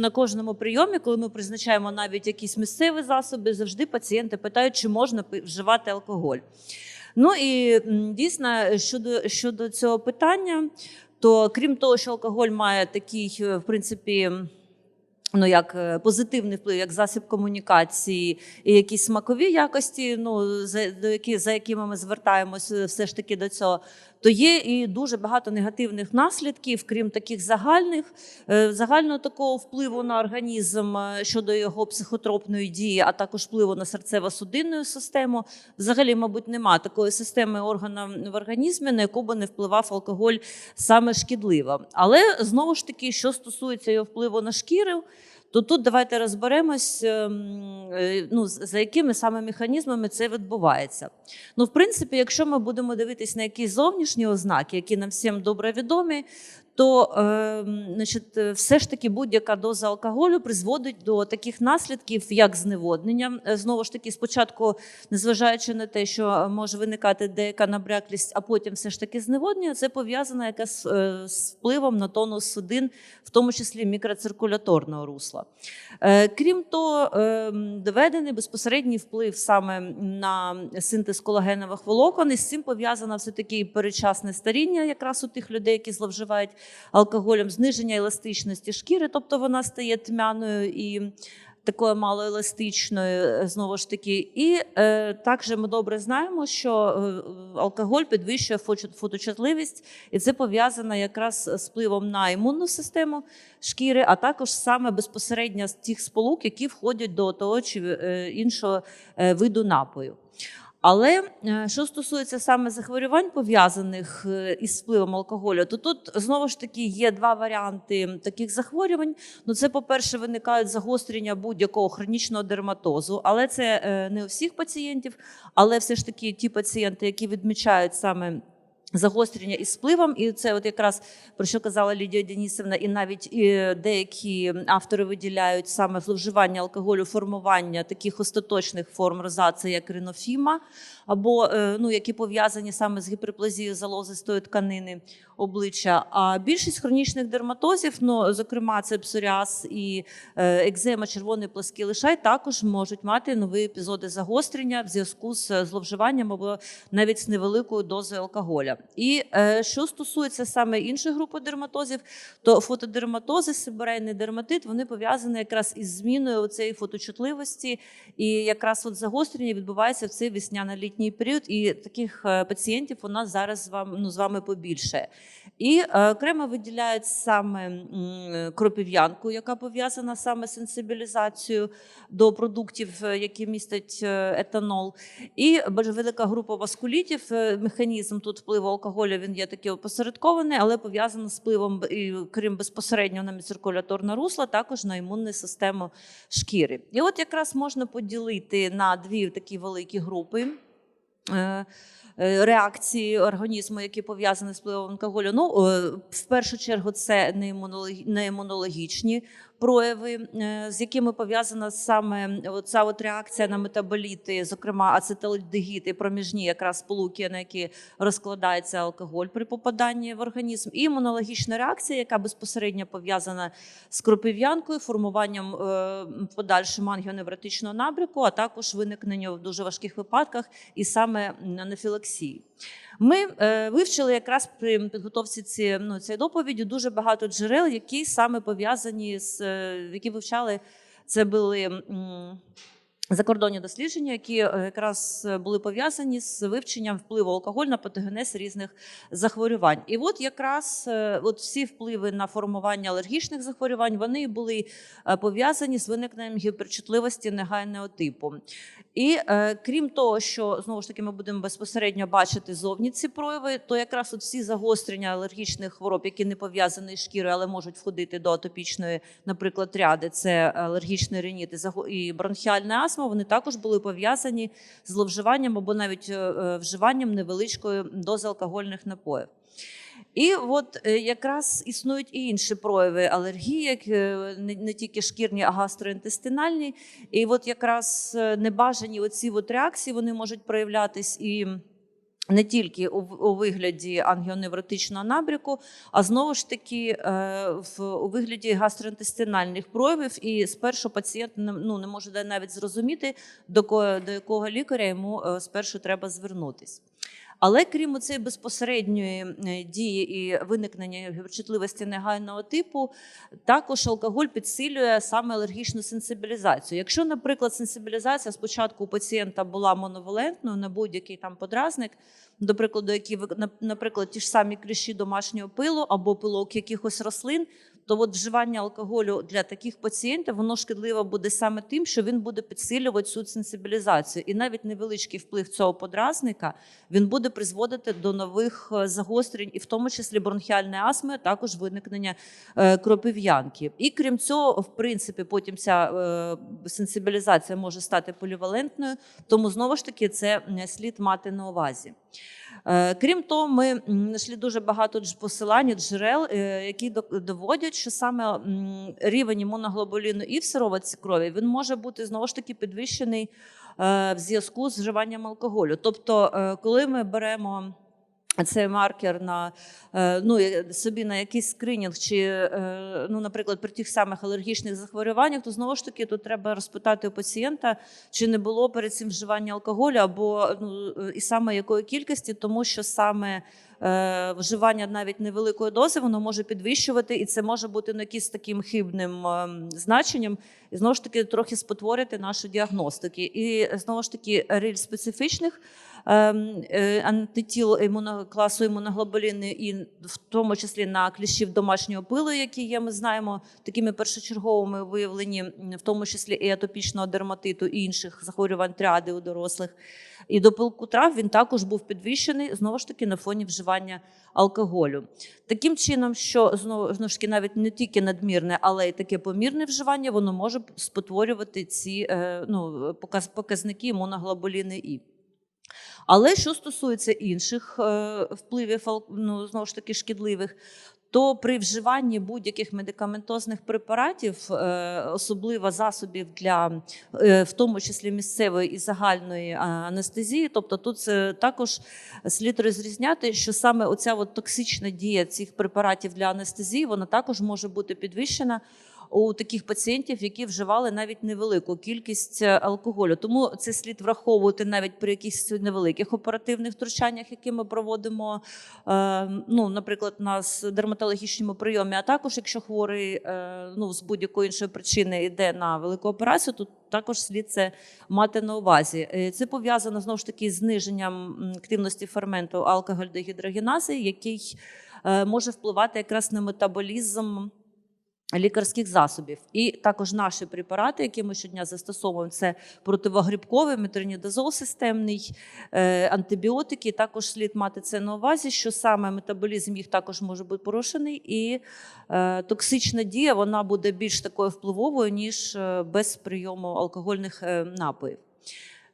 На кожному прийомі, коли ми призначаємо навіть якісь місцеві засоби, завжди пацієнти питають, чи можна вживати алкоголь. Ну і дійсно щодо, щодо цього питання, то крім того, що алкоголь має такий, е, в принципі, ну як е, позитивний вплив, як засіб комунікації і якісь смакові якості, ну за до які за якими ми звертаємося все ж таки до цього, то є і дуже багато негативних наслідків, крім таких загальних, е, загального такого впливу на організм е, щодо його психотропної дії, а також впливу на серцево-судинну систему. Взагалі, мабуть, нема такої системи органів в організмі, на яку би не впливав алкоголь саме шкідливо. Але знову ж таки, що стосується його впливу на шкіру, то тут давайте розберемось, ем, е, ну, за якими саме механізмами це відбувається. Ну, в принципі, якщо ми будемо дивитись на якісь зовнішні ознаки, які нам всім добре відомі, то ем, значить, е, все ж таки будь-яка доза алкоголю призводить до таких наслідків, як зневоднення. Е, Знову ж таки, спочатку, незважаючи на те, що може виникати деяка набряклість, а потім все ж таки зневоднення, це пов'язано якась е, з впливом на тонус судин, в тому числі мікроциркуляторного русла. Крім того, ем, доведений безпосередній вплив саме на синтез колагенових волокон, і з цим пов'язано все таки передчасне старіння, якраз у тих людей, які зловживають алкоголем, зниження еластичності шкіри, тобто вона стає тьмяною і такою малоеластичною, е, знову ж таки. І е, також ми добре знаємо, що е, алкоголь підвищує фото- фоточутливість, і це пов'язано якраз з впливом на імунну систему шкіри, а також саме безпосередньо з тих сполук, які входять до того чи е, іншого виду напою. Але е, що стосується саме захворювань, пов'язаних е, із впливом алкоголю, то тут знову ж таки є два варіанти таких захворювань. Ну, це, по-перше, виникають загострення будь-якого хронічного дерматозу, але це е, не у всіх пацієнтів, але все ж таки ті пацієнти, які відмічають саме. Загострення із впливом, і це от якраз про що казала Лідія Денісовна, і навіть е, деякі автори виділяють саме зловживання алкоголю, формування таких остаточних форм розації, як ринофіма, або е, ну, які пов'язані саме з гіперплазією залозистої тканини обличчя. А більшість хронічних дерматозів, ну зокрема, це псоріаз і е, екзема, червоний плаский лишай, також можуть мати нові епізоди загострення в зв'язку з зловживанням або навіть з невеликою дозою алкоголя. І е, що стосується саме іншої групи дерматозів, то фотодерматози, сибирейний дерматит, вони пов'язані якраз із зміною цієї фоточутливості, і якраз от загострення відбувається в цей весняно-літній період. І таких е, пацієнтів у нас зараз з вами, ну, з вами побільше. І е, окремо виділяють саме м, кропив'янку, яка пов'язана саме з сенсибілізацією до продуктів, е, які містять етанол. І велика група васкулітів. Механізм тут впливу алкоголю він є такий опосередкований, але пов'язаний з впливом, і, крім безпосередньо на циркуляторне русло, також на імунну систему шкіри. І от якраз можна поділити на дві такі великі групи. Е, е, Реакції організму, які пов'язані з впливом алкоголю. Ну, е, в першу чергу, це не неімунологічні прояви, е, з якими пов'язана саме ця от реакція на метаболіти, зокрема ацеталдегід і проміжні якраз сполуки, на які розкладається алкоголь при попаданні в організм, і імунологічна реакція, яка безпосередньо пов'язана з кропив'янкою, формуванням е, в подальшому ангіоневротичного набряку, а також виникненням в дуже важких випадках і саме анафілаксії. Ми е, вивчили якраз при підготовці ці, ну, цієї доповіді дуже багато джерел, які саме пов'язані з е, які вивчали. Це були м, закордонні дослідження, які е, якраз е, були пов'язані з вивченням впливу алкоголю на патогенез різних захворювань. І от якраз е, от всі впливи на формування алергічних захворювань вони були пов'язані з виникненням гіперчутливості негайного типу. І крім того, що знову ж таки ми будемо безпосередньо бачити зовні ці прояви, то якраз от всі загострення алергічних хвороб, які не пов'язані з шкірою, але можуть входити до атопічної, наприклад, ряди, це алергічний заго- і бронхіальна астма, вони також були пов'язані з зловживанням або навіть е, е, вживанням невеличкої дози алкогольних напоїв. І от е, якраз існують і інші прояви алергії, не, тільки шкірні, а гастроінтестинальні. І от якраз небажані оці от реакції вони можуть проявлятись і Не тільки у, вигляді ангіоневротичного набряку, а знову ж таки е, в, у вигляді гастроінтестинальних проявів. І спершу пацієнт не, ну, не може навіть зрозуміти, до, до якого лікаря йому е, спершу треба звернутись. Але крім цієї безпосередньої дії і виникнення гіперчутливості негайного типу, також алкоголь підсилює саме алергічну сенсибілізацію. Якщо, наприклад, сенсибілізація спочатку у пацієнта була моновалентною на будь-який там подразник, до прикладу, які наприклад, ті ж самі кліщі домашнього пилу або пилок якихось рослин, то от вживання алкоголю для таких пацієнтів воно шкідливо буде саме тим, що він буде підсилювати цю сенсибілізацію. І навіть невеличкий вплив цього подразника він буде призводити до нових е, загострень, і в тому числі бронхіальної астми, а також виникнення е, кропив'янки. І крім цього, в принципі, потім ця е, сенсибілізація може стати полівалентною, тому знову ж таки це слід мати на увазі. Е, Крім того, ми знайшли дуже багато посилань, джерел, е, які доводять, що саме рівень імуноглобуліну і в сироватці крові він може бути знову ж таки підвищений е, в зв'язку з вживанням алкоголю. Тобто, коли ми беремо цей маркер на е, ну е, собі на якийсь скринінг, чи, е, ну, наприклад, при тих самих алергічних захворюваннях, то знову ж таки тут треба розпитати у пацієнта, чи не було перед цим вживання алкоголю, або ну е, і саме якої кількості, тому що саме. е, Вживання навіть невеликої дози воно може підвищувати, і це може бути ну, якийсь таким хибним ем, значенням, і знову ж таки трохи спотворити нашу діагностики. І знову ж таки ріль специфічних е, антитіл імуно, класу імуноглобуліни, і в тому числі на кліщів домашнього пилу, які є, ми знаємо, такими першочерговими виявлені, в тому числі і атопічного дерматиту і інших захворювань тріади у дорослих. І до пилку трав він також був підвищений знову ж таки на фоні вживання алкоголю. Таким чином, що знову ж таки навіть не тільки надмірне, але й таке помірне вживання, воно може спотворювати ці е, ну, показ- показники імуноглобуліни І. Але що стосується інших е, впливів, ну, знову ж таки шкідливих, то при вживанні будь-яких медикаментозних препаратів, е, особливо засобів для е, в тому числі місцевої і загальної анестезії, тобто тут також слід розрізняти, що саме оця от токсична дія цих препаратів для анестезії, вона також може бути підвищена у таких пацієнтів, які вживали навіть невелику кількість е, алкоголю. Тому це слід враховувати навіть при якихось невеликих оперативних втручаннях, які ми проводимо, е, ну, наприклад, на дерматологічному прийомі. А також, якщо хворий е, ну, з будь-якої іншої причини йде на велику операцію, то також слід це мати на увазі. Це пов'язано знову ж таки з зниженням активності ферменту алкоголь-дегідрогенази, який може впливати якраз на метаболізм лікарських засобів. І також наші препарати, які ми щодня застосовуємо, це противогрибковий, метронідазол системний, е, антибіотики. Також слід мати це на увазі, що саме метаболізм їх також може бути порушений, і е, токсична дія вона буде більш такою впливовою, ніж е, без прийому алкогольних напоїв.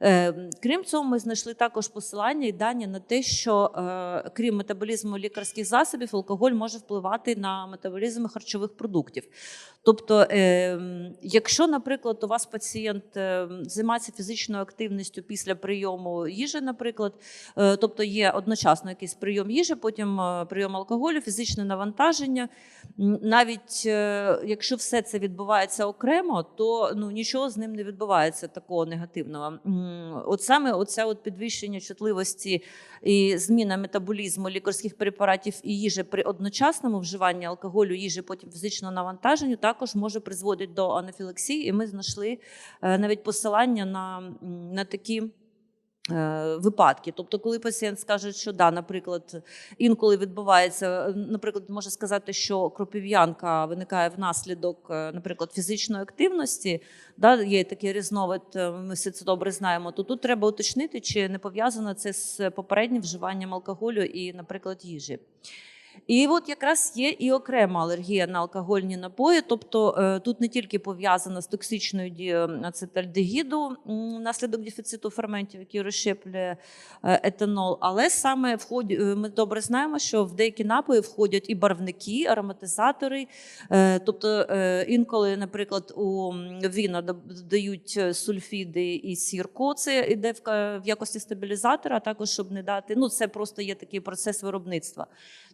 Е, Крім цього, ми знайшли також посилання і дані на те, що е, крім метаболізму лікарських засобів, алкоголь може впливати на метаболізм харчових продуктів. Тобто, е, якщо, наприклад, у вас пацієнт е, займається фізичною активністю після прийому їжі, наприклад, е, тобто є одночасно якийсь прийом їжі, потім е, прийом алкоголю, фізичне навантаження. Навіть е, якщо все це відбувається окремо, то ну нічого з ним не відбувається такого негативного. От саме оце от підвищення чутливості і зміна метаболізму лікарських препаратів і їжі при одночасному вживанні алкоголю, їжі, потім фізичного навантаження, також може призводити до анафілаксії. І ми знайшли е, навіть посилання на, на такі. е, Випадки, тобто, коли пацієнт скаже, що да, наприклад, інколи відбувається, е, наприклад, може сказати, що кропив'янка виникає внаслідок, наприклад, фізичної активності, да, є такий різновид, ми всі це добре знаємо. То тут треба уточнити, чи не пов'язано це з попереднім вживанням алкоголю і, наприклад, їжі. І от якраз є і окрема алергія на алкогольні напої, тобто е, тут не тільки пов'язана з токсичною дією ацетальдегіду м, внаслідок дефіциту ферментів, який розщеплює е, етанол, але саме вході, е, ми добре знаємо, що в деякі напої входять і барвники, ароматизатори. Тобто інколи, наприклад, у віна додають сульфіди і сірку, це йде в якості стабілізатора, а також щоб не дати. Ну, це просто є такий процес виробництва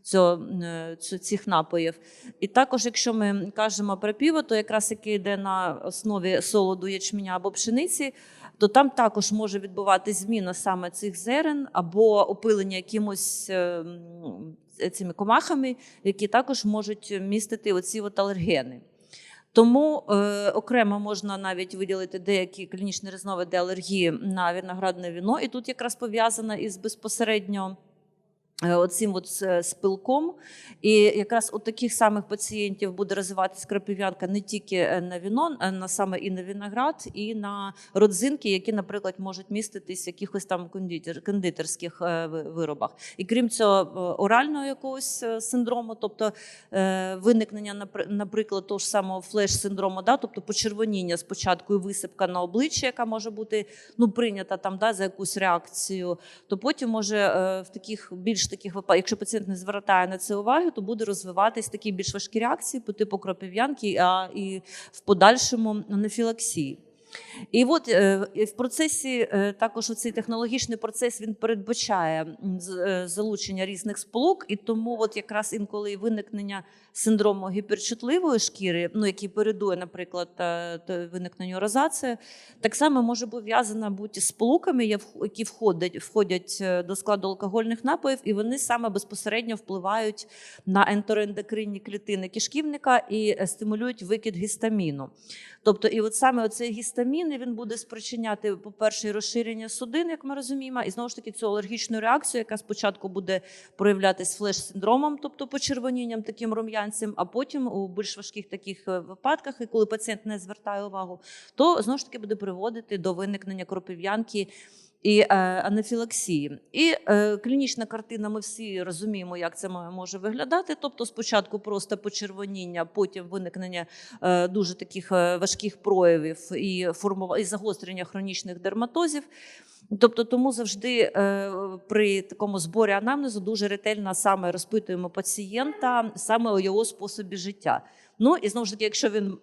цього, е, цих напоїв. І також, якщо ми кажемо про пиво, то якраз яке йде на основі солоду ячменя або пшениці, то там також може відбуватись зміна саме цих зерен або опилення якимось е, цими комахами, які також можуть містити оці от алергени. Тому е, окремо можна навіть виділити деякі клінічні різновиди алергії на виноградне віно, і тут якраз пов'язана із безпосередньо. Е, Оцим от с- спилком, і якраз у таких самих пацієнтів буде розвиватися крапив'янка не тільки е, на віно, а на саме і на виноград, і на родзинки, які, наприклад, можуть міститись в якихось там кондитер, кондитерських е, виробах. І крім цього, е, орального якогось е, синдрому, тобто е, виникнення, наприклад, того ж самого флеш-синдрому, да, тобто почервоніння спочатку і висипка на обличчі, яка може бути ну, прийнята там да, за якусь реакцію, то потім може е, в таких більш таких випадках, якщо пацієнт не звертає на це уваги, то буде розвиватись такі більш важкі реакції по типу кропив'янки, а і в подальшому анафілаксії. І от е, в процесі е, також цей технологічний процес він передбачає е, залучення різних сполук, і тому от якраз інколи виникнення синдрому гіперчутливої шкіри, ну який передує, наприклад, виникненню розації, так само може пов'язана бути з сполуками, які входять, входять е, до складу алкогольних напоїв, і вони саме безпосередньо впливають на ентероендокринні клітини кишківника і е, стимулюють викид гістаміну. Тобто, і от саме оцей гістамін він буде спричиняти, по-перше, розширення судин, як ми розуміємо, і знову ж таки цю алергічну реакцію, яка спочатку буде проявлятись флеш-синдромом, тобто почервонінням, таким рум'янцем, а потім у більш важких таких е, випадках, і коли пацієнт не звертає увагу, то знову ж таки буде приводити до виникнення кропив'янки. І е, анафілаксії. І е, клінічна картина, ми всі розуміємо, як це може виглядати. Тобто, спочатку просто почервоніння, потім виникнення е, дуже таких е, важких проявів і формува- і загострення хронічних дерматозів. Тобто, тому завжди е, при такому зборі анамнезу дуже ретельно саме розпитуємо пацієнта саме у його способі життя. Ну і знову ж таки, якщо він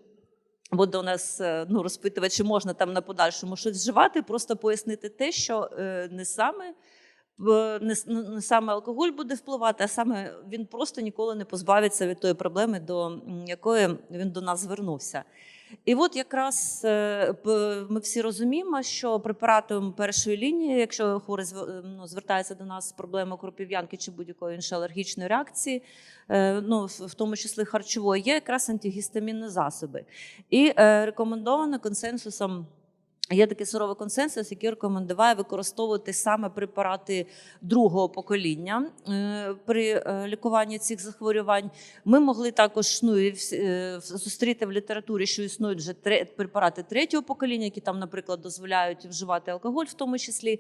буде у нас е, ну, розпитувати, чи можна там на подальшому щось вживати, просто пояснити те, що е, не саме. Не, не саме алкоголь буде впливати, а саме він просто ніколи не позбавиться від тої проблеми, до якої він до нас звернувся. І от якраз е, ми всі розуміємо, що препаратом першої лінії, якщо хворий ну, звертається до нас з проблемою кропів'янки чи будь-якої іншої алергічної реакції, е, ну, в тому числі харчової, є якраз антигістамінні засоби. І е, рекомендовано консенсусом. Є такий суровий консенсус, який рекомендує використовувати саме препарати другого покоління е, при е, лікуванні цих захворювань. Ми могли також ну, е, зустріти в літературі, що існують вже препарати третього покоління, які там, наприклад, дозволяють вживати алкоголь, в тому числі.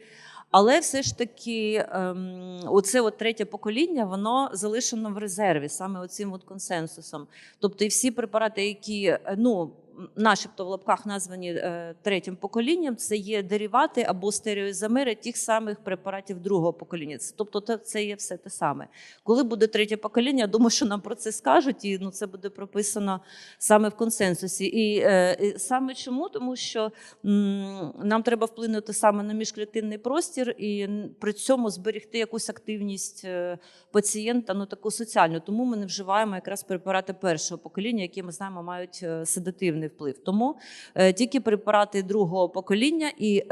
Але все ж таки, ем, оце от третє покоління, воно залишено в резерві саме оцим от консенсусом. Тобто, і всі препарати, які е, ну. Начебто в лапках названі е, третім поколінням, це є деривати або стереоізомери тих самих препаратів другого покоління. Тобто, це є все те саме. Коли буде третє покоління, я думаю, що нам про це скажуть, і ну, це буде прописано саме в консенсусі. І, е, і саме чому? Тому що м, нам треба вплинути саме на міжклітинний простір і при цьому зберегти якусь активність е, пацієнта, ну таку соціальну. Тому ми не вживаємо якраз препарати першого покоління, які ми знаємо мають е, седативний вплив. Тому е, тільки препарати другого покоління і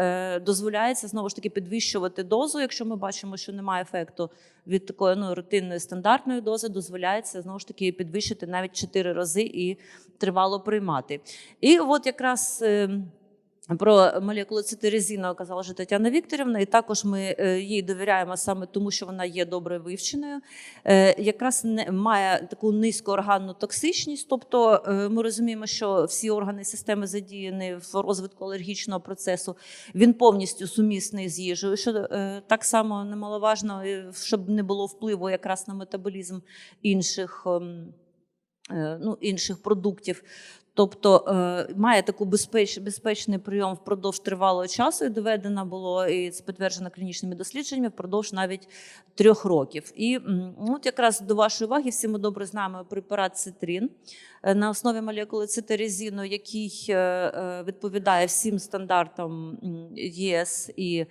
дозволяється знову ж таки підвищувати дозу, якщо ми бачимо, що немає ефекту від такої ну, рутинної стандартної дози, дозволяється знову ж таки підвищити навіть 4 рази і тривало приймати. І от якраз. Про молекулу цитирезину казала вже Тетяна Вікторівна, і також ми е, їй довіряємо саме тому, що вона є добре вивченою. Е, Якраз не має таку низьку органну токсичність, тобто е, ми розуміємо, що всі органи системи задіяні в розвитку алергічного процесу. Він повністю сумісний з їжею, що так само немаловажно, щоб не було впливу якраз на метаболізм інших. ем, Ну, інших продуктів, Тобто е, має таку безпеч, безпечний прийом впродовж тривалого часу, і доведено було і це клінічними дослідженнями впродовж навіть трьох років. І от якраз до вашої уваги, всі ми добре знаємо препарат цитрин е, на основі молекули цитирезину, який е, відповідає всім стандартам єС і.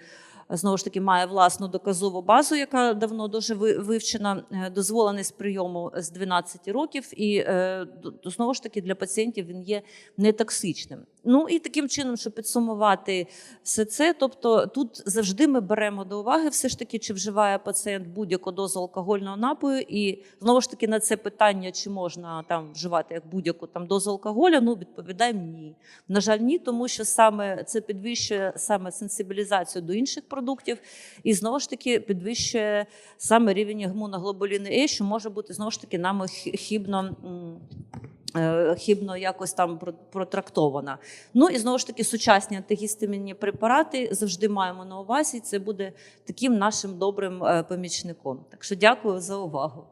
Знову ж таки, має власну доказову базу, яка давно дуже ви- вивчена, е, дозволений з прийому з 12 років, і е, знову ж таки для пацієнтів він є нетоксичним. Ну і таким чином, щоб підсумувати все це, тобто тут завжди ми беремо до уваги, все ж таки, чи вживає пацієнт будь-яку дозу алкогольного напою, і знову ж таки на це питання, чи можна там вживати як будь-яку там дозу алкоголю, ну відповідаємо ні. На жаль, ні, тому що саме це підвищує саме сенсибілізацію до інших продуктів, і знову ж таки підвищує саме рівень гомоноглобуліну Е, що може бути знову ж таки нами хібно. Е, Хібно якось там протрактована. Ну і знову ж таки, сучасні антигістамінні препарати завжди маємо на увазі. Це буде таким нашим добрим е, помічником. Так що дякую за увагу.